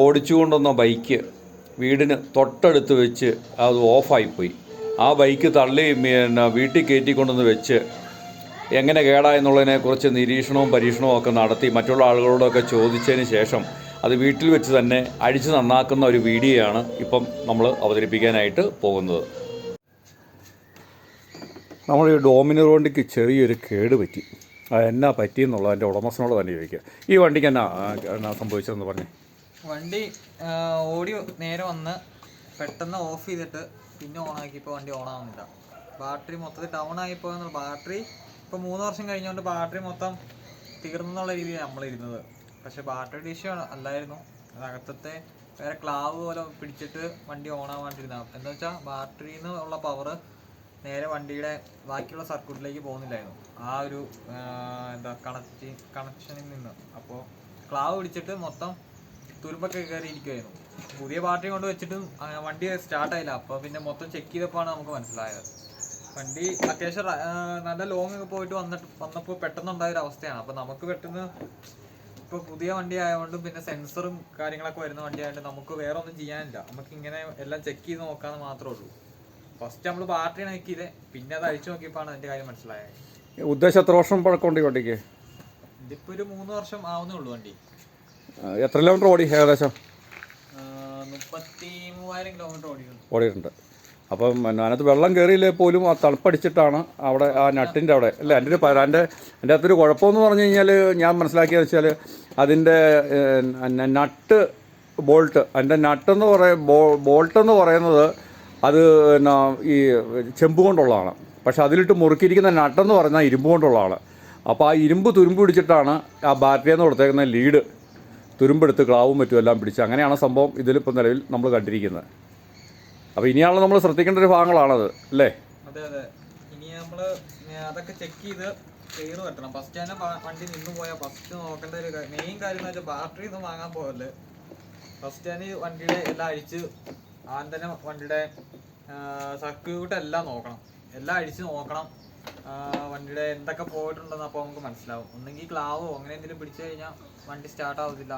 ഓടിച്ചു കൊണ്ടുവന്ന ബൈക്ക് വീടിന് തൊട്ടടുത്ത് വെച്ച് അത് ഓഫായിപ്പോയി. ആ ബൈക്ക് തള്ളി പിന്നെ വീട്ടിൽ കയറ്റിക്കൊണ്ടുവന്ന് വെച്ച് എങ്ങനെ കേടായെന്നുള്ളതിനെക്കുറിച്ച് നിരീക്ഷണവും പരീക്ഷണവും ഒക്കെ നടത്തി മറ്റുള്ള ആളുകളോടൊക്കെ ചോദിച്ചതിന് ശേഷം അത് വീട്ടിൽ വെച്ച് തന്നെ അഴിച്ച് നന്നാക്കുന്ന ഒരു വീഡിയോയാണ് ഇപ്പം നമ്മൾ അവതരിപ്പിക്കാനായിട്ട് പോകുന്നത്. നമ്മൾ ഈ ഡോമിനർ വണ്ടിക്ക് ചെറിയൊരു കേട് പറ്റി. അത് എന്നാ പറ്റിയെന്നുള്ളത് എന്റെ ഉടമസ്ഥനോട് തന്നെ ചോദിക്കുക. ഈ വണ്ടിക്ക് എന്നാ എന്നാ സംഭവിച്ചതെന്ന് പറഞ്ഞേ? വണ്ടി ഓടി നേരെ വന്ന് പെട്ടെന്ന് ഓഫ് ചെയ്തിട്ട് പിന്നെ ഓൺ ആക്കിയപ്പോൾ വണ്ടി ഓൺ ആവുന്നില്ല. ബാറ്ററി മൊത്തത്തിൽ ഡൗൺ ആയിപ്പോയ ബാറ്ററി ഇപ്പോൾ മൂന്ന് വർഷം കഴിഞ്ഞുകൊണ്ട് ബാറ്ററി മൊത്തം തീർന്നുള്ള രീതിയിലാണ് നമ്മൾ ഇരുന്നത് പക്ഷെ ബാറ്ററി ഇഷ്യൂ അല്ലായിരുന്നു. അത് അകത്തത്തെ വേറെ ക്ലാവ് പോലെ പിടിച്ചിട്ട് വണ്ടി ഓൺ ആവാണ്ടിരുന്ന എന്താ വെച്ചാൽ ബാറ്ററിയിൽ നിന്നുള്ള പവർ നേരെ വണ്ടിയുടെ ബാക്കിയുള്ള സർക്യൂട്ടിലേക്ക് പോകുന്നില്ലായിരുന്നു. ആ ഒരു എന്താ കണക്ഷൻ കണക്ഷനിൽ നിന്ന്. അപ്പോൾ ക്ലാവ് പിടിച്ചിട്ട് മൊത്തം തുരുമ്പൊക്കെ കയറി ഇരിക്കുമായിരുന്നു പുതിയ പാർട്ടി കൊണ്ട് വെച്ചിട്ടും വണ്ടി സ്റ്റാർട്ട് ആയില്ല. അപ്പോൾ പിന്നെ മൊത്തം ചെക്ക് ചെയ്തപ്പോഴാണ് നമുക്ക് മനസ്സിലായത്. വണ്ടി അത്യാവശ്യം നല്ല ലോങ് ഒക്കെ പോയിട്ട് വന്നിട്ട് വന്നപ്പോൾ പെട്ടെന്നുണ്ടായ ഒരു അവസ്ഥയാണ്. അപ്പോൾ നമുക്ക് പെട്ടെന്ന് ഇപ്പോൾ പുതിയ വണ്ടി ആയതുകൊണ്ടും പിന്നെ സെൻസറും കാര്യങ്ങളൊക്കെ വരുന്ന വണ്ടി ആയതുകൊണ്ട് നമുക്ക് വേറെ ഒന്നും ചെയ്യാനില്ല. നമുക്ക് ഇങ്ങനെ എല്ലാം ചെക്ക് ചെയ്ത് നോക്കാമെന്ന് മാത്രമേ ഉള്ളൂ. ഫസ്റ്റ് നമ്മൾ ബാറ്ററി നോക്കിയത് പിന്നെ അത് അഴിച്ചു നോക്കിയപ്പോഴാണ് അതിന്റെ കാര്യം മനസ്സിലായത്. ഉദ്ദേശം എത്ര വർഷം പഴക്കം ഇതിപ്പോ വണ്ടിക്ക്? ഇതിപ്പോൾ ഒരു മൂന്ന് വർഷം ആവുന്നേ ഉള്ളൂ വണ്ടി. എത്ര കിലോമീറ്റർ ഓടി ഏകദേശം? ഓടിയിട്ടുണ്ട്. അപ്പം അതിനകത്ത് വെള്ളം കയറിയില്ലേ പോലും ആ തണുപ്പടിച്ചിട്ടാണ് അവിടെ ആ നട്ടിന്റെ അവിടെ. അല്ല എന്റെ ഒരു എന്റെ എന്റെ അകത്തൊരു കുഴപ്പമെന്ന് പറഞ്ഞു കഴിഞ്ഞാൽ ഞാൻ മനസ്സിലാക്കിയെന്ന് വെച്ചാൽ അതിന്റെ നട്ട് ബോൾട്ട് അതിന്റെ നട്ടെന്ന് പറയ ബോൾട്ട് എന്ന് പറയുന്നത് അത് പിന്നെ ഈ ചെമ്പ് കൊണ്ടുള്ളതാണ്. പക്ഷെ അതിലിട്ട് മുറുക്കിയിരിക്കുന്ന നട്ടെന്ന് പറഞ്ഞാൽ ഇരുമ്പ് കൊണ്ടുള്ളതാണ്. അപ്പോൾ ആ ഇരുമ്പ് തുരുമ്പ് പിടിച്ചിട്ടാണ് ആ ബാറ്ററിയെന്ന് കൊടുത്തേക്കുന്ന ലീഡ് തുരുമ്പെടുത്ത് ക്ലാവും മറ്റും എല്ലാം പിടിച്ച് അങ്ങനെയാണ് സംഭവം ഇതിലിപ്പോൾ നിലവിൽ നമ്മൾ കണ്ടിരിക്കുന്നത്. അപ്പോൾ ഇനിയാണല്ലോ നമ്മൾ ശ്രദ്ധിക്കേണ്ട ഒരു ഭാഗങ്ങളാണത് അല്ലേ? അതെ അതെ. ഇനി നമ്മൾ അതൊക്കെ ചെക്ക് ചെയ്ത് ക്ലിയർ പറ്റണം ഫസ്റ്റ് തന്നെ വണ്ടി നിന്ന് പോയാൽ ഫസ്റ്റ് നോക്കേണ്ട ഒരു മെയിൻ കാര്യം എന്ന് ബാറ്ററി ഒന്നും വാങ്ങാൻ പോകല്ലേ ഫസ്റ്റ് തന്നെ വണ്ടിയുടെ എല്ലാം അഴിച്ച് ആദ്യം തന്നെ വണ്ടിയുടെ സർക്യൂട്ട് എല്ലാം നോക്കണം. എല്ലാം അഴിച്ച് നോക്കണം. വണ്ടിയുടെ എന്തൊക്കെ പോയിട്ടുണ്ടെന്ന് അപ്പോൾ നമുക്ക് മനസ്സിലാവും. ഒന്നെങ്കിൽ ക്ലാവോ അങ്ങനെ എന്തെങ്കിലും പിടിച്ചു കഴിഞ്ഞാൽ വണ്ടി സ്റ്റാർട്ട് ആവുന്നില്ല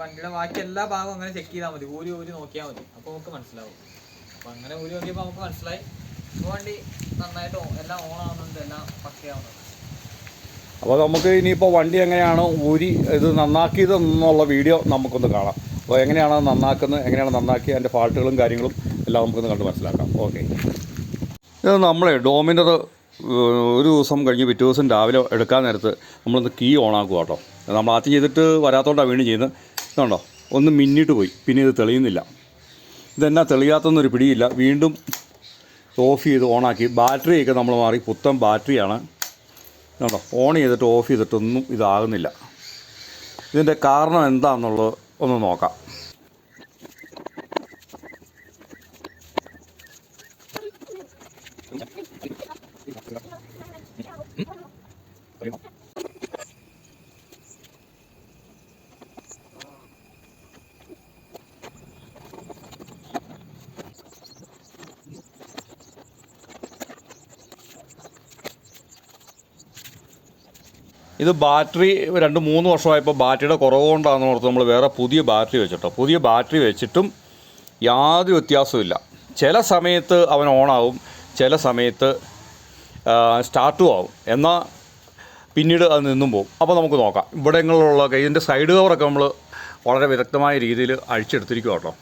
വണ്ടിയുടെ ബാക്കി എല്ലാ ഭാഗവും അങ്ങനെ ചെക്ക് ചെയ്താൽ മതി. ഊരി ഊരി നോക്കിയാൽ മതി. അപ്പോൾ നമുക്ക് മനസ്സിലാവും. അപ്പോൾ അങ്ങനെ ഊരി നോക്കിയപ്പോൾ നമുക്ക് മനസ്സിലായി. വണ്ടി നന്നായിട്ട് എല്ലാം ഓൺ ആവുന്നുണ്ട്. എല്ലാം പക്കയാവുന്നുണ്ട് അപ്പോൾ നമുക്ക് ഇനിയിപ്പോൾ വണ്ടി എങ്ങനെയാണ് ഊരി ഇത് നന്നാക്കിയത് എന്നുള്ള വീഡിയോ നമുക്കൊന്ന് കാണാം. അപ്പോൾ എങ്ങനെയാണ് നന്നാക്കുന്നത്? എങ്ങനെയാണ് നന്നാക്കി അതിന്റെ ഫാൾട്ടുകളും കാര്യങ്ങളും എല്ലാം നമുക്കൊന്ന് കണ്ട് മനസ്സിലാക്കാം. ഓക്കെ ഇത് നമ്മളെ ഡോമിനർ ഒരു ദിവസം കഴിഞ്ഞ് പിറ്റേ ദിവസം രാവിലെ എടുക്കാൻ നേരത്ത് നമ്മളൊന്ന് കീ ഓണാക്കുക കേട്ടോ നമ്മൾ ആദ്യം ചെയ്തിട്ട് വരാത്തോണ്ടാണ് വീണ്ടും ചെയ്യുന്നത്. ഇതുണ്ടോ? ഒന്ന് മിന്നിട്ട് പോയി. പിന്നെ ഇത് തെളിയുന്നില്ല. ഇതെന്നാ തെളിയാത്തൊന്നൊരു പിടിയില്ല. വീണ്ടും ഓഫ് ചെയ്ത് ഓണാക്കി. ബാറ്ററിയൊക്കെ നമ്മൾ മാറി. പുത്തൻ ബാറ്ററിയാണ്. ഇതുണ്ടോ? ഓൺ ചെയ്തിട്ട് ഓഫ് ചെയ്തിട്ടൊന്നും ഇതാകുന്നില്ല. ഇതിന്റെ കാരണം എന്താണെന്നുള്ളത് ഒന്ന് നോക്കാം. ഇത് ബാറ്ററി രണ്ട് മൂന്ന് വർഷമായപ്പോൾ ബാറ്ററിയുടെ കുറവ് കൊണ്ടാണെന്ന് ഓർത്ത് നമ്മൾ വേറെ പുതിയ ബാറ്ററി വെച്ചിട്ടോ. പുതിയ ബാറ്ററി വെച്ചിട്ടും യാതൊരു വ്യത്യാസവുമില്ല. ചില സമയത്ത് അവൻ ഓണാവും ചില സമയത്ത് സ്റ്റാർട്ടും ആവും. എന്നാൽ പിന്നീട് അത് നിന്നും പോകും അപ്പോൾ നമുക്ക് നോക്കാം. ഇവിടെ ഇങ്ങനെയുള്ള ഇതിന്റെ സൈഡ് കവറൊക്കെ നമ്മൾ വളരെ വിദഗ്ധമായ രീതിയിൽ അഴിച്ചെടുത്തിരിക്കും കേട്ടോ.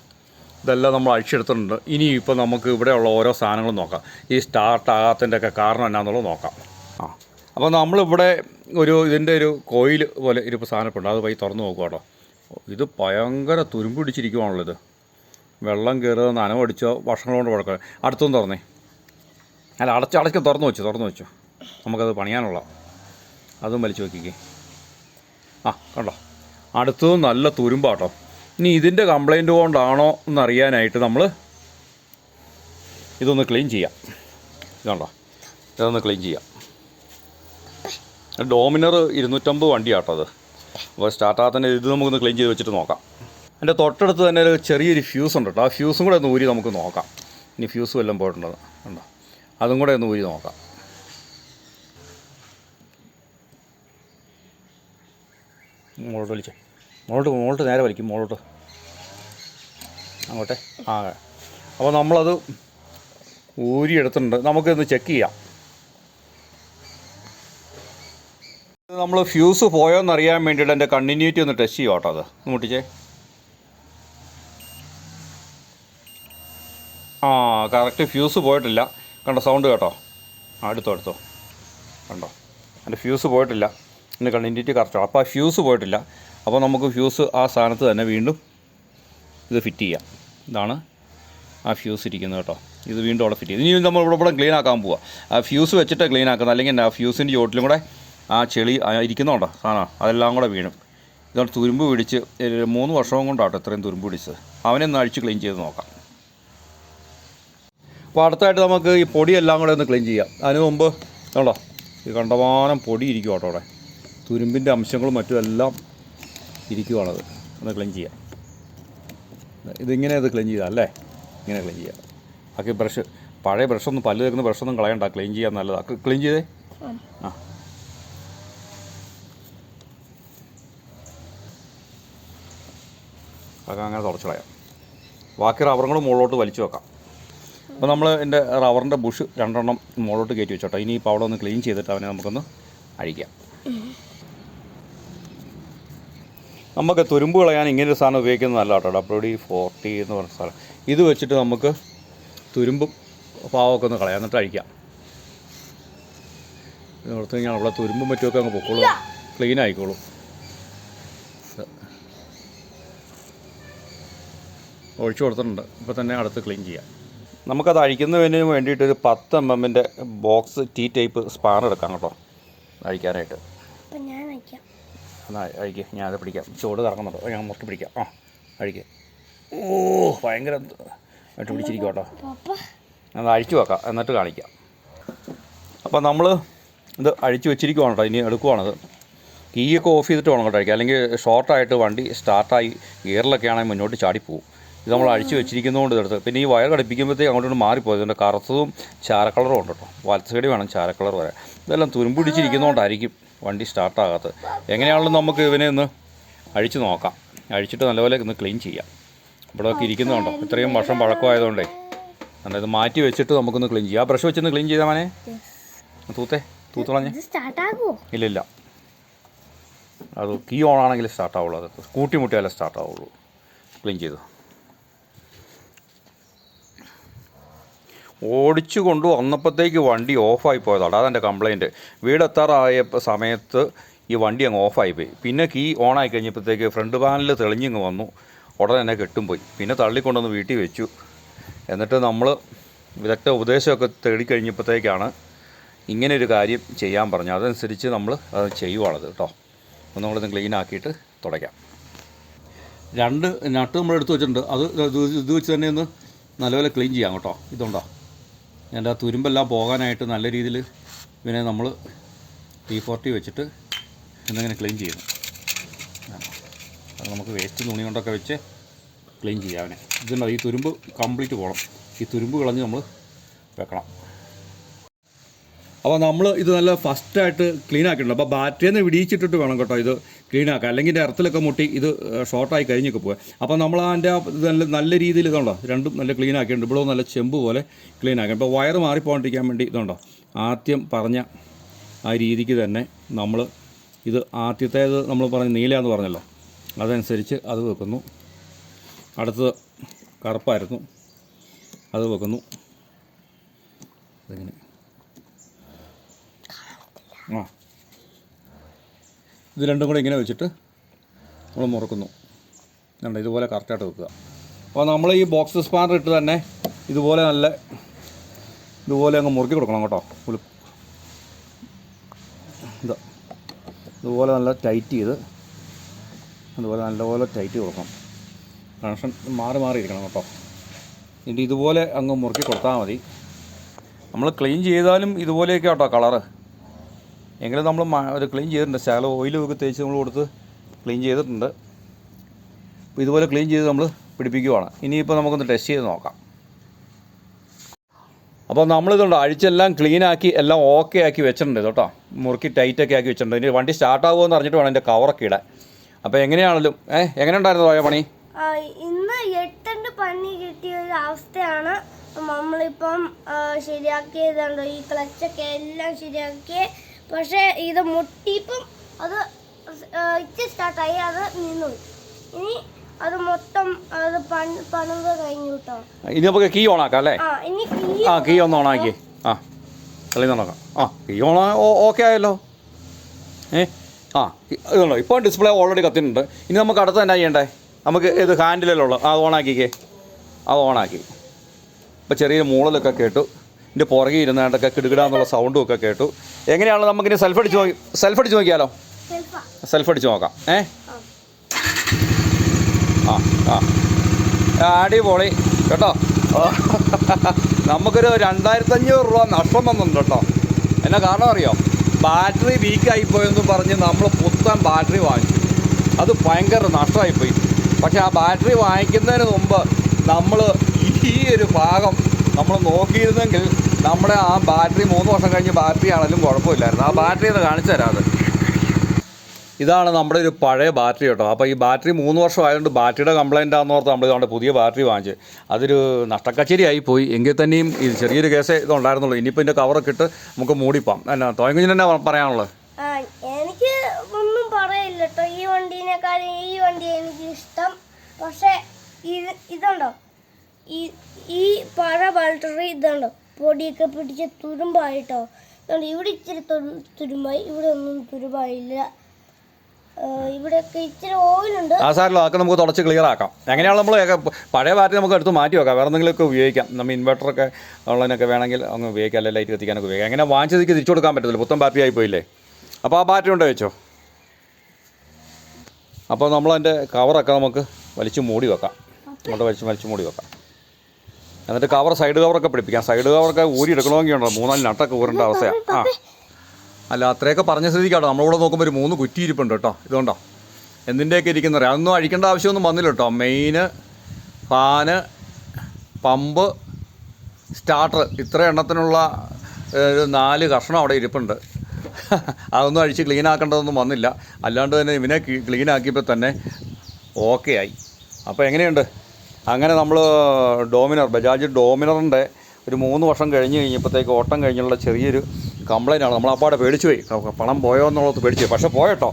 ഇതെല്ലാം നമ്മൾ അഴിച്ചെടുത്തിട്ടുണ്ട്. ഇനി ഇപ്പോൾ നമുക്ക് ഇവിടെയുള്ള ഓരോ സാധനങ്ങളും നോക്കാം. ഈ സ്റ്റാർട്ട് ആകാത്തതിന്റെ കാരണം എന്നാന്നുള്ളത് നോക്കാം. ആ. അപ്പോൾ നമ്മളിവിടെ ഒരു ഇതിന്റെ ഒരു കോയിൽ പോലെ ഇരിപ്പ് സാധനമുണ്ട് അത് പോയി തുറന്ന് നോക്കുക കേട്ടോ. ഇത് ഭയങ്കര തുരുമ്പ് പിടിച്ചിരിക്കുവാണല്ലോ ഇത്. വെള്ളം കയറുക നനവടിച്ചോ വർഷങ്ങൾ കൊണ്ട് കുഴക്കാം അടുത്തൊന്നും തുറന്നേ. അല്ല അടച്ച് അടച്ച് തുറന്ന് വെച്ചു തുറന്ന് വെച്ചു. നമുക്കത് പണിയാനുള്ള. അതും വലിച്ചു നോക്കിക്കേ ആ കണ്ടോ? അടുത്തതും നല്ല തുരുമ്പാട്ടോ ഇനി ഇതിന്റെ കംപ്ലൈന്റ് കൊണ്ടാണോ എന്നറിയാനായിട്ട് നമ്മൾ ഇതൊന്ന് ക്ലീൻ ചെയ്യാം. ഇതുണ്ടോ ഇതൊന്ന് ക്ലീൻ ചെയ്യാം. ഡോമിനർ ഇരുന്നൂറ്റമ്പത് വണ്ടിയാട്ടത് അപ്പോൾ സ്റ്റാർട്ടാകാത്ത തന്നെ ഇത് നമുക്കൊന്ന് ക്ലീൻ ചെയ്ത് വെച്ചിട്ട് നോക്കാം. എന്റെ തൊട്ടടുത്ത് തന്നെ ഒരു ചെറിയൊരു ഫ്യൂസ് ഉണ്ട് കേട്ടോ. ആ ഫ്യൂസും കൂടെ ഒന്ന് ഊരി നമുക്ക് നോക്കാം. ഇനി ഫ്യൂസ് വല്ലതും പോയിട്ടുണ്ടോ? ഉണ്ടോ? അതും കൂടെ ഒന്ന് ഊരി നോക്കാം. മുകളോട്ട് വലിച്ചേ. മുകളോട്ട് മുകളോട്ട് നേരെ വലിക്കും. മുകളോട്ട് അങ്ങോട്ടെ. ആ അപ്പോൾ നമ്മളത് ഊരി എടുത്തിട്ടുണ്ട് നമുക്കിന്ന് ചെക്ക് ചെയ്യാം. നമ്മൾ ഫ്യൂസ് പോയോന്ന് അറിയാൻ വേണ്ടിയിട്ട് എന്റെ കണ്ടിന്യൂറ്റി ഒന്ന് ടെസ്റ്റ് ചെയ്യാം കേട്ടോ അത് മുട്ടിച്ചേ. ആ കറക്റ്റ് ഫ്യൂസ് പോയിട്ടില്ല. കണ്ടോ സൗണ്ട് കേട്ടോ? ആ അടുത്തോ അടുത്തോ കണ്ടോ? എന്റെ ഫ്യൂസ് പോയിട്ടില്ല. എന്റെ കണ്ടിന്യൂറ്റി കറക്റ്റ് അപ്പോൾ ആ ഫ്യൂസ് പോയിട്ടില്ല. അപ്പോൾ നമുക്ക് ഫ്യൂസ് ആ സ്ഥാനത്ത് തന്നെ വീണ്ടും ഇത് ഫിറ്റ് ചെയ്യാം. ഇതാണ് ആ ഫ്യൂസ് ഇരിക്കുന്നത് കേട്ടോ. ഇത് വീണ്ടും അവിടെ ഫിറ്റ് ചെയ്യും. ഇനി നമ്മൾ ഇവിടെ ഇവിടെ ക്ലീൻ ആക്കാൻ പോവുക ആ ഫ്യൂസ് വെച്ചിട്ട് ക്ലീൻ ആക്കുന്നത്. അല്ലെങ്കിൽ ആ ഫ്യൂസിന്റെ ചോട്ടിലും കൂടെ ആ ചെളി ഇരിക്കുന്നുണ്ടോ സാധനം അതെല്ലാം കൂടെ വീണു. ഇതുകൊണ്ട് തുരുമ്പ് പിടിച്ച് മൂന്ന് വർഷവും കൊണ്ടാട്ടോ ഇത്രയും തുരുമ്പ് പിടിച്ചത്. അവനെ ഒന്ന് അഴിച്ച് ക്ലീൻ ചെയ്ത് നോക്കാം. അപ്പോൾ അടുത്തായിട്ട് നമുക്ക് ഈ പൊടിയെല്ലാം കൂടെ ഒന്ന് ക്ലീൻ ചെയ്യാം. അതിന് മുമ്പ് കണ്ടോ? ഈ കണ്ടമാനം പൊടി ഇരിക്കും കേട്ടോ അവിടെ. തുരുമ്പിന്റെ അംശങ്ങളും മറ്റും എല്ലാം ഇരിക്കുവാണത്. ഒന്ന് ക്ലീൻ ചെയ്യാം. ഇതിങ്ങനെ ഇത് ക്ലീൻ ചെയ്താൽ അല്ലേ? ഇങ്ങനെ ക്ലീൻ ചെയ്യാം. ബാക്കി ബ്രഷ് പഴയ ബ്രഷൊന്നും പല്ല് തേക്കുന്ന ബ്രഷൊന്നും കളയണ്ട. ക്ലീൻ ചെയ്യാൻ നല്ലതാണ് ക്ലീൻ ചെയ്തേ? ആ. അതൊക്കെ അങ്ങനെ തുടച്ച് കളയാം. ബാക്കി റബ്ബറും കൂടെ മുകളിലോട്ട് വലിച്ചു വെക്കാം. അപ്പോൾ നമ്മൾ എന്റെ റബ്ബറിന്റെ ബുഷ് രണ്ടെണ്ണം മുകളിലോട്ട് കയറ്റി ഇനി ഇനിയിപ്പോൾ അവിടെ ഒന്ന് ക്ലീൻ ചെയ്തിട്ട് അവനെ നമുക്കൊന്ന് അഴിക്കാം. നമുക്ക് തുരുമ്പ് കളയാൻ ഇങ്ങനെ ഒരു സാധനം ഉപയോഗിക്കുന്നത് നല്ല കേട്ടോ ഡബ്ല്യു ഫോർട്ടി എന്ന് പറഞ്ഞ സാധനം. ഇത് വെച്ചിട്ട് നമുക്ക് തുരുമ്പും പാവമൊക്കെ ഒന്ന് കളയാം. എന്നിട്ട് അഴിക്കാം. ഇത് കൊടുത്തു കഴിഞ്ഞാൽ അവിടെ തുരുമ്പും മറ്റുമൊക്കെ അങ്ങ് പൊക്കോളൂ. ക്ലീൻ ആയിക്കോളൂ. ഒഴിച്ചു കൊടുത്തിട്ടുണ്ട്. ഇപ്പോൾ തന്നെ അടുത്ത് ക്ലീൻ ചെയ്യാം. നമുക്കത് അഴിക്കുന്നതിന് വേണ്ടിയിട്ട് ഒരു പത്ത് എം എമ്മിന്റെ ബോക്സ് ടീ ടൈപ്പ് സ്പാർ എടുക്കാം കേട്ടോ അഴിക്കാനായിട്ട്. എന്നാൽ അഴിക്കുക ഞാനത് അത് പിടിക്കാം. ചോട് കറങ്ങുന്നുണ്ടോ. ഞാൻ മുറുക്കി പിടിക്കാം. ആ അഴിക്കുക ഓ ഭയങ്കര ആയിട്ട് പിടിച്ചിരിക്കും കേട്ടോ. അത് അഴിച്ചു വെക്കാം. എന്നിട്ട് കാണിക്കാം. അപ്പോൾ നമ്മൾ ഇത് അഴിച്ചു വെച്ചിരിക്കുവാണ് കേട്ടോ. ഇനി എടുക്കുവാണത്. കീയൊക്കെ ഓഫ് ചെയ്തിട്ട് വേണം കേട്ടോ അഴിക്കുക അല്ലെങ്കിൽ ഷോർട്ടായിട്ട് വണ്ടി സ്റ്റാർട്ടായി ഗിയറിലൊക്കെ ആണെങ്കിൽ മുന്നോട്ട് ചാടിപ്പോവും ഇത് നമ്മൾ അഴിച്ചു വെച്ചിരിക്കുന്നതുകൊണ്ട് ഇതെടുത്ത് പിന്നെ ഈ വയർ ഘടിപ്പിക്കുമ്പോഴത്തേക്ക് അങ്ങോട്ട് മാറിപ്പോയത് ഇതിന്റെ കറുത്തതും ചാരക്കളറും ഉണ്ട് കേട്ടോ. വലത്ത് സൈഡ് വേണം ചാരക്കളർ വരെ ഇതെല്ലാം തുരുമ്പ് പിടിച്ചിരിക്കുന്നതുകൊണ്ടായിരിക്കും വണ്ടി സ്റ്റാർട്ടാകാത്തത്. എങ്ങനെയാണെങ്കിലും നമുക്ക് ഇവനെ ഒന്ന് അഴിച്ചു നോക്കാം. അഴിച്ചിട്ട് നല്ലപോലെ ഒന്ന് ക്ലീൻ ചെയ്യാം. ഇവിടെയൊക്കെ ഇരിക്കുന്നുണ്ടോ? ഇത്രയും വർഷം പഴക്കമായതുകൊണ്ടേ. അതായത് മാറ്റി വെച്ചിട്ട് നമുക്കൊന്ന് ക്ലീൻ ചെയ്യാം. ആ ബ്രഷ് വെച്ചൊന്ന് ക്ലീൻ ചെയ്താൽ മനെ? തൂത്തേ. തൂത്തുളഞ്ഞേ ഇല്ല ഇല്ലില്ല. അത് കീ ഓൺ ആണെങ്കിൽ സ്റ്റാർട്ടാവുള്ളൂ. അത് കൂട്ടിമുട്ടിയാലേ സ്റ്റാർട്ടാവുള്ളൂ. ക്ലീൻ ചെയ്തു. ഓടിച്ചു കൊണ്ട് വന്നപ്പോഴത്തേക്ക് വണ്ടി ഓഫായി പോയതാണ്. അതാണ് എന്റെ കംപ്ലയിന്റ് വീടെത്താറായ സമയത്ത് ഈ വണ്ടി അങ്ങ് ഓഫായി പോയി. പിന്നെ കീ ഓണായി കഴിഞ്ഞപ്പോഴത്തേക്ക് ഫ്രണ്ട് പാനലിൽ തെളിഞ്ഞിങ്ങ് വന്നു. ഉടനെ തന്നെ കെട്ടും പോയി. പിന്നെ തള്ളിക്കൊണ്ടൊന്ന് വീട്ടിൽ വെച്ചു. എന്നിട്ട് നമ്മൾ വിദഗ്ധ ഉപദേശമൊക്കെ തേടിക്കഴിഞ്ഞപ്പോഴത്തേക്കാണ് ഇങ്ങനെ ഒരു കാര്യം ചെയ്യാൻ പറഞ്ഞു അതനുസരിച്ച് നമ്മൾ അത് ചെയ്യുവാണത് കേട്ടോ. ഒന്ന് നമ്മളൊന്ന് ക്ലീൻ ആക്കിയിട്ട് തുടയ്ക്കാം. രണ്ട് നട്ട് നമ്മൾ എടുത്തു വെച്ചിട്ടുണ്ട്. അത് ഇത് വെച്ച് തന്നെ ഒന്ന് നല്ലപോലെ ക്ലീൻ ചെയ്യാം കേട്ടോ. ഇതുണ്ടോ? എന്റെ ആ തുരുമ്പെല്ലാം പോകാനായിട്ട് നല്ല രീതിയിൽ ഇവനെ നമ്മൾ ടി ഫോർട്ടി വെച്ചിട്ട് ഇന്നിങ്ങനെ ക്ലീൻ ചെയ്യുന്നു അത് നമുക്ക് വേസ്റ്റ് തുണി കൊണ്ടൊക്കെ വെച്ച് ക്ലീൻ ചെയ്യാം അവനെ. ഇതുണ്ടാവും ഈ തുരുമ്പ് കംപ്ലീറ്റ് പോകണം ഈ തുരുമ്പ് കളഞ്ഞ് നമ്മൾ വെക്കണം. അപ്പോൾ നമ്മൾ ഇത് നല്ല ഫസ്റ്റായിട്ട് ക്ലീൻ ആക്കിയിട്ടുണ്ട്. അപ്പോൾ ബാറ്ററിയിൽ നിന്ന് വിടിയിച്ചിട്ടിട്ട് വേണം കേട്ടോ ഇത്. ക്ലീൻ ആക്കാൻ അല്ലെങ്കിൽ എന്റെ ഇറത്തിലൊക്കെ മുട്ടി ഇത് ഷോർട്ടായി കഴിഞ്ഞൊക്കെ പോവുക അപ്പോൾ നമ്മൾ അതിന്റെ നല്ല നല്ല രീതിയിൽ ഇതുണ്ടോ രണ്ടും നല്ല ക്ലീൻ ആക്കിയിട്ടുണ്ട് ഇവിടെ നല്ല ചെമ്പ് പോലെ ക്ലീൻ ആക്കി അപ്പോൾ വയറ് മാറിപ്പോണ്ടിരിക്കാൻ വേണ്ടി ഇതുണ്ടോ? ആദ്യം പറഞ്ഞ ആ രീതിക്ക് തന്നെ നമ്മൾ ഇത് ആദ്യത്തേത് നമ്മൾ പറഞ്ഞ നീല എന്ന് പറഞ്ഞല്ലോ. അതനുസരിച്ച് അത് വെക്കുന്നു. അടുത്തത് കറുപ്പായിരുന്നു. അത് വെക്കുന്നു. അതിങ്ങനെ ആ. ഇത് രണ്ടും കൂടെ ഇങ്ങനെ വെച്ചിട്ട് നമ്മൾ മുറുക്കുന്നു. കണ്ടോ ഇതുപോലെ കറക്റ്റായിട്ട് വെക്കുക. അപ്പോൾ നമ്മൾ ഈ ബോക്സ് സ്പാനർ ഇട്ട് തന്നെ ഇതുപോലെ നല്ല ഇതുപോലെ അങ്ങ് മുറുക്കി കൊടുക്കണം കേട്ടോ. ഒരു ഇതാ. ഇതുപോലെ നല്ല ടൈറ്റ് ചെയ്ത് അതുപോലെ നല്ലപോലെ ടൈറ്റ് കൊടുക്കണം. കണക്ഷൻ മാറി മാറി ഇരിക്കണം കേട്ടോ. എന്നിട്ട് ഇതുപോലെ അങ്ങ് മുറുക്കി കൊടുത്താൽ മതി. നമ്മൾ ക്ലീൻ ചെയ്താലും ഇതുപോലെയൊക്കെ കേട്ടോ കളറ് എങ്കിലും നമ്മൾ ഒരു ക്ലീൻ ചെയ്തിട്ടുണ്ട്. ശകലം ഒക്കെ തേച്ച് നമ്മൾ കൊടുത്ത് ക്ലീൻ ചെയ്തിട്ടുണ്ട്. അപ്പോൾ ഇതുപോലെ ക്ലീൻ ചെയ്ത് നമ്മൾ പിടിപ്പിക്കുവാണ്. ഇനിയിപ്പോൾ നമുക്കൊന്ന് ടെസ്റ്റ് ചെയ്ത് നോക്കാം. അപ്പോൾ നമ്മളിതുണ്ട് അഴിച്ചെല്ലാം ക്ലീനാക്കി എല്ലാം ഓക്കെ ആക്കി വെച്ചിട്ടുണ്ട് കേട്ടോ. മുറുക്കി ടൈറ്റൊക്കെ ആക്കി വെച്ചിട്ടുണ്ട്. ഇനി വണ്ടി സ്റ്റാർട്ട് ആകുമോ എന്ന് അറിഞ്ഞിട്ട് വേണം എന്റെ കവറൊക്കെ ഇടാൻ. അപ്പോൾ എങ്ങനെയാണല്ലോ? ഏഹ് എങ്ങനെ ഉണ്ടായിരുന്നു പോയ പണി ഇന്ന് എട്ടണ്ട് പണി കിട്ടിയ ഒരു അവസ്ഥയാണ്. നമ്മളിപ്പം ശരിയാക്കിയതുണ്ടോ ഈ ക്ലച്ചൊക്കെ എല്ലാം ശരിയാക്കി. പക്ഷേ ഇത് മുട്ടിയപ്പം അത് ആ, ഇച്ചിരി സ്റ്റാർട്ടായി അത് നിന്നു. ഇനി അത് മൊത്തം അത് പണി പണിത് കഴിഞ്ഞു കേട്ടോ ഇനി നമുക്ക് കീ ഓണാക്കാം അല്ലേ? ആ കീ ഒന്ന് ഓണാക്കി ആ കളി നോക്കാം. ആ കീ ഓണ ഓക്കെ ആയല്ലോ. ഏ ആ ഇതുണ്ടോ ഇപ്പോൾ ഡിസ്പ്ലേ ഓൾറെഡി കത്തിനുണ്ട് ഇനി നമുക്ക് അടുത്ത് തന്നെ ചെയ്യണ്ടേ? നമുക്ക് ഇത് ഹാൻഡിലുള്ള ആ ഓണാക്കിക്കേ അത് ഓണാക്കി ഇപ്പോൾ ചെറിയ മൂളലൊക്കെ കേട്ടു. ഇതിന്റെ പുറകെ ഇരുന്നാണ്ടൊക്കെ കിടുകിടാന്നുള്ള സൗണ്ടും ഒക്കെ കേട്ടു. എങ്ങനെയാണ് നമുക്കിനി സെൽഫ് അടിച്ച് നോക്കി സെൽഫ് അടിച്ച് നോക്കിയാലോ? സെൽഫാ അടിച്ച് നോക്കാം. ഏ? ആ. ആ. ആ ആ, അടിപൊളി. കേട്ടോ. നമുക്കൊരു രണ്ടായിരത്തഞ്ഞൂറ് രൂപ നഷ്ടം വന്നിട്ടുണ്ട് കേട്ടോ. എന്നാ കാരണം അറിയോ? ബാറ്ററി വീക്കായിപ്പോയെന്ന് പറഞ്ഞ് നമ്മൾ പുത്തൻ ബാറ്ററി വാങ്ങിച്ചു. അത് ഭയങ്കര നഷ്ടമായിപ്പോയി. പക്ഷേ ആ ബാറ്ററി വാങ്ങിക്കുന്നതിന് മുമ്പ് നമ്മൾ ഈ ഒരു ഭാഗം നമ്മൾ നോക്കിയിരുന്നെങ്കിൽ നമ്മുടെ ആ ബാറ്ററി മൂന്ന് വർഷം കഴിഞ്ഞ് ബാറ്ററി ആണെങ്കിലും കുഴപ്പമില്ലായിരുന്നു. ആ ബാറ്ററി ഒന്ന് കാണിച്ചു തരാം ഇതാണ് നമ്മുടെ ഒരു പഴയ ബാറ്ററി കേട്ടോ. അപ്പോൾ ഈ ബാറ്ററി മൂന്ന് വർഷം ആയതുകൊണ്ട് ബാറ്ററിയുടെ കംപ്ലൈന്റ് ആണെന്ന് ഓർത്ത് നമ്മൾ ഇതുകൊണ്ട് പുതിയ ബാറ്ററി വാങ്ങിച്ച്. അതൊരു നഷ്ടക്കച്ചേരി ആയിപ്പോയി എങ്കിൽ തന്നെയും ഇത് ചെറിയൊരു കേസേ ഇതുണ്ടായിരുന്നുള്ളൂ. ഇനിയിപ്പോൾ ഇതിന്റെ കവറൊക്കെ ഇട്ട് നമുക്ക് മൂടിപ്പാം എന്നാ തോയങ്കുഞ്ഞിന് തന്നെ പറയാനുള്ളത്? എനിക്ക് ഒന്നും പറയില്ല ഈ വണ്ടീനേക്കാളും ഈ വണ്ടി എനിക്ക് ഇഷ്ടം പക്ഷേ ഇത് ഇതുണ്ടോ? ഈ ഈ പഴ വളരെ ഇതാണ്. പൊടിയൊക്കെ പിടിച്ച് തുരുമ്പായിട്ടോ. അതുകൊണ്ട് ഇവിടെ ഇച്ചിരി തുരു- തുരുമ്പായി. ഇവിടെ ഒന്നും തുരുമ്പായില്ല. ഇവിടെയൊക്കെ ഇച്ചിരി ഓയിലുണ്ട് ആ സാറിലോ അതൊക്കെ നമുക്ക് തുടച്ച് ക്ലിയർ ആക്കാം. എങ്ങനെയാണ് നമ്മൾ പഴയ ബാറ്ററി നമുക്ക് എടുത്ത് മാറ്റി വെക്കാം. വേറെ എന്തെങ്കിലുമൊക്കെ ഉപയോഗിക്കാം. നമ്മൾ ഇൻവെർട്ടറൊക്കെ ഉള്ളതിനൊക്കെ വേണമെങ്കിൽ അങ്ങ് ഉപയോഗിക്കാം. അല്ലെങ്കിൽ ലൈറ്റ് കത്തിക്കാനൊക്കെ ഉപയോഗിക്കാം. അങ്ങനെ വാങ്ങിച്ചതിക്ക് തിരിച്ചു കൊടുക്കാൻ പറ്റത്തില്ല. പുത്തൻ ബാറ്ററി ആയി പോയില്ലേ? അപ്പോൾ ആ ബാറ്ററി കൊണ്ട് വെച്ചോ അപ്പോൾ നമ്മളതിന്റെ കവറൊക്കെ നമുക്ക് വലിച്ചു മൂടി വെക്കാം. അങ്ങോട്ട് വലിച്ച് വലിച്ചു മൂടി വെക്കാം. എന്നിട്ട് കവർ സൈഡ് കവറൊക്കെ പിടിപ്പിക്കാം. സൈഡ് കവറൊക്കെ ഊരി എടുക്കണമെങ്കിൽ ഉണ്ടോ മൂന്നാൽ നട്ടൊക്കെ ഊരേണ്ട അവസ്ഥയാണ് ആ. അല്ല അത്രയൊക്കെ പറഞ്ഞ സ്ഥിതിക്ക് കേട്ടോ നമ്മളിവിടെ നോക്കുമ്പോൾ ഒരു മൂന്ന് കുറ്റി ഇരിപ്പുണ്ട് കേട്ടോ. ഇതുകൊണ്ടോ? എന്തിന്റെയൊക്കെ ഇരിക്കുന്നത് അതൊന്നും അഴിക്കേണ്ട ആവശ്യമൊന്നും വന്നില്ല കേട്ടോ. മെയിന് ഫാന് പമ്പ് സ്റ്റാർട്ടർ ഇത്ര എണ്ണത്തിനുള്ള ഒരു നാല് കഷ്ണം അവിടെ ഇരിപ്പുണ്ട്. അതൊന്നും അഴിച്ച് ക്ലീൻ ആക്കേണ്ടതൊന്നും വന്നില്ല. അല്ലാണ്ട് തന്നെ ഇവനെ ക്ലീൻ ആക്കിയപ്പോൾ തന്നെ ഓക്കെ ആയി. അപ്പോൾ എങ്ങനെയുണ്ട്? അങ്ങനെ നമ്മൾ ഡോമിനർ ബജാജ് ഡോമിനറിന്റെ ഒരു മൂന്ന് വർഷം കഴിഞ്ഞ് കഴിഞ്ഞപ്പോഴത്തേക്ക് ഓട്ടം കഴിഞ്ഞുള്ള ചെറിയൊരു കംപ്ലൈന്റ് നമ്മൾ അപ്പാടെ പേടിച്ചു പോയി. പണം പോയോ എന്നുള്ളത് പേടിച്ചു പോയി. പക്ഷേ പോയട്ടോ.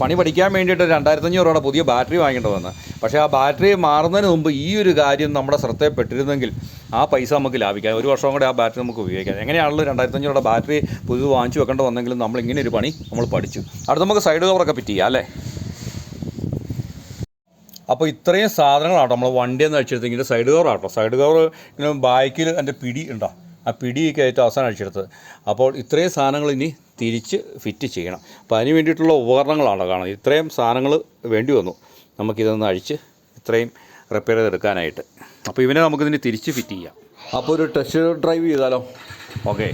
പണി പഠിക്കാൻ വേണ്ടിയിട്ട് രണ്ടായിരത്തഞ്ഞൂറ് രൂപയുടെ പുതിയ ബാറ്ററി വാങ്ങിയിട്ട് വന്ന് പക്ഷേ ആ ബാറ്ററി മാറുന്നതിന് മുമ്പ് ഈ ഒരു കാര്യം നമ്മുടെ ശ്രദ്ധയിൽപ്പെട്ടിരുന്നെങ്കിൽ ആ പൈസ നമുക്ക് ലാഭിക്കാം. ഒരു വർഷം കൂടെ ആ ബാറ്ററി നമുക്ക് ഉപയോഗിക്കാം. എങ്ങനെയാണല്ലോ രണ്ടായിരത്തഞ്ഞൂറ് ബാറ്ററി പുതിയത് വാങ്ങിച്ചു വെക്കേണ്ടി വന്നെങ്കിലും നമ്മൾ ഇങ്ങനെ ഒരു പണി നമ്മൾ പഠിച്ചു. അടുത്ത് നമുക്ക് സൈഡ് കവറൊക്കെ ചെയ്യാം അല്ലേ? അപ്പോൾ ഇത്രയും സാധനങ്ങളാട്ടോ നമ്മൾ വണ്ടി എന്ന് അടിച്ചെടുത്തെങ്കിൽ സൈഡ് കവർ ആട്ടോ. സൈഡ് കവർ ഇങ്ങനെ ബാക്കിൽ എന്റെ പിടി ഉണ്ടോ? ആ പിടിയൊക്കെ ആയിട്ട് അവസാനം അടിച്ചെടുത്തത് അപ്പോൾ ഇത്രയും സാധനങ്ങൾ ഇനി തിരിച്ച് ഫിറ്റ് ചെയ്യണം. അപ്പോൾ അതിന് വേണ്ടിയിട്ടുള്ള ഉപകരണങ്ങളാണ് കാണുന്നത്. ഇത്രയും സാധനങ്ങൾ വേണ്ടി വന്നു. നമുക്കിതൊന്ന് അഴിച്ച് ഇത്രയും റിപ്പയർ ചെയ്തെടുക്കാനായിട്ട്. അപ്പോൾ ഇവനെ നമുക്കിതിന് തിരിച്ച് ഫിറ്റ് ചെയ്യാം. അപ്പോൾ ഒരു ടെസ്റ്റ് ഡ്രൈവ് ചെയ്താലോ? ഓക്കെ